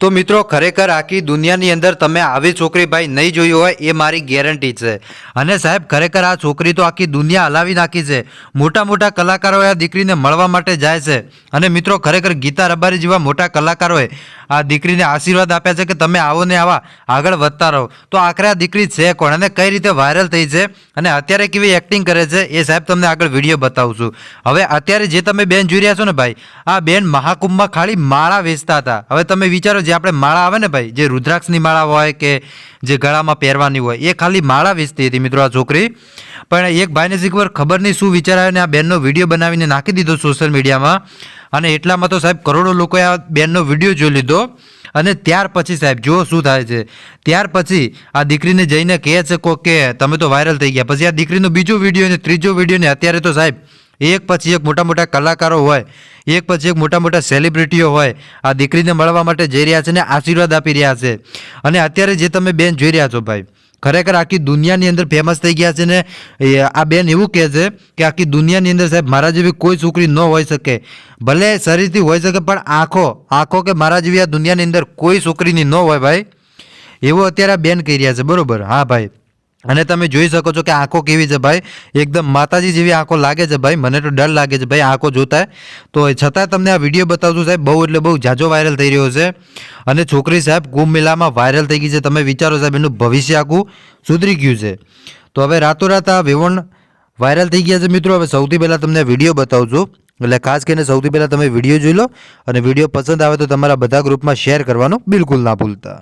તો મિત્રો, ખરેખર આખી દુનિયાની અંદર તમે આવી છોકરી ભાઈ નહીં જોઈ હોય એ મારી ગેરંટી છે. અને સાહેબ, ખરેખર આ છોકરી તો આખી દુનિયા હલાવી નાખી છે. મોટા મોટા કલાકારોએ આ દીકરીને મળવા માટે જાય છે. અને મિત્રો, ખરેખર ગીતા રબારી જેવા મોટા કલાકારોએ આ દીકરીને આશીર્વાદ આપ્યા છે કે તમે આવો ને આવા, આગળ વધતા રહો. તો આખરે આ દીકરી છે કોણ અને કઈ રીતે વાયરલ થઈ છે અને અત્યારે કેવી એક્ટિંગ કરે છે એ સાહેબ તમને આગળ વીડિયો બતાવું હવે અત્યારે જે તમે બેન જોઈ રહ્યા છો ને ભાઈ, આ બેન મહાકુંભમાં ખાલી માળા વેચતા હતા. હવે તમે વિચારો જે આપણે માળા આવે ને ભાઈ, જે રુદ્રાક્ષની માળા હોય કે જે ગળામાં પહેરવાની હોય, એ ખાલી માળા વેચતી હતી મિત્રો આ છોકરી. પણ એક ભાઈને શીખવર ખબર નહીં શું વિચાર આવ્યો ને આ બેનનો વીડિયો બનાવીને નાખી દીધો સોશિયલ મીડિયામાં અને એટલામાં તો સાહેબ કરોડો લોકોએ આ બેનનો વીડિયો જોઈ લીધો. અને ત્યાર પછી સાહેબ, જુઓ શું થાય છે. ત્યાર પછી આ દીકરીને જઈને કહે છે કોક કે તમે તો વાયરલ થઈ ગયા. પછી આ દીકરીનો બીજો વીડિયો ને ત્રીજો વીડિયો ને અત્યારે તો સાહેબ એક પછી એક મોટા મોટા કલાકારો હોય, એક પછી એક મોટા મોટા સેલિબ્રિટીઓ હોય, આ દીકરીને મળવા માટે જઈ રહ્યા છે ને આશીર્વાદ આપી રહ્યા છે. અને અત્યારે જે તમે બેન જોઈ રહ્યા છો ભાઈ, ખરેખર આખી દુનિયાની અંદર ફેમસ થઈ ગયા છે ને આ બેન એવું કહે છે કે આખી દુનિયાની અંદર સાહેબ મારા જેવી કોઈ છોકરી ન હોઈ શકે. ભલે શરીરથી હોઈ શકે, પણ આંખો આંખો કે મારા જેવી આ દુનિયાની અંદર કોઈ છોકરીની ન હોય ભાઈ. એવું અત્યારે આ બેન કહી રહ્યા છે, બરાબર? હા ભાઈ. અને તમે જોઈ શકો છો કે આંખો કેવી છે ભાઈ? એકદમ માતાજી જેવી આંખો લાગે છે ભાઈ. મને તો ડર લાગે છે ભાઈ આંખો જોતા તો છતાં તમને આ વીડિયો બતાવજો સાહેબ, બહુ એટલે બહુ જાજો વાયરલ થઈ રહ્યો છે. અને છોકરી સાહેબ કુંભ મેળામાં વાયરલ થઈ ગઈ છે. તમે વિચારો સાહેબ, એનું ભવિષ્ય આખું સુધરી ગયું છે. તો હવે રાતોરાત આ વેવણ વાયરલ થઈ ગયા છે મિત્રો. હવે સૌથી પહેલાં તમને વીડિયો બતાવું છું એટલે ખાસ કરીને સૌથી પહેલાં તમે વીડિયો જોઈ લો. અને વીડિયો પસંદ આવે તો તમારા બધા ગ્રુપમાં શેર કરવાનું બિલકુલ ના ભૂલતા.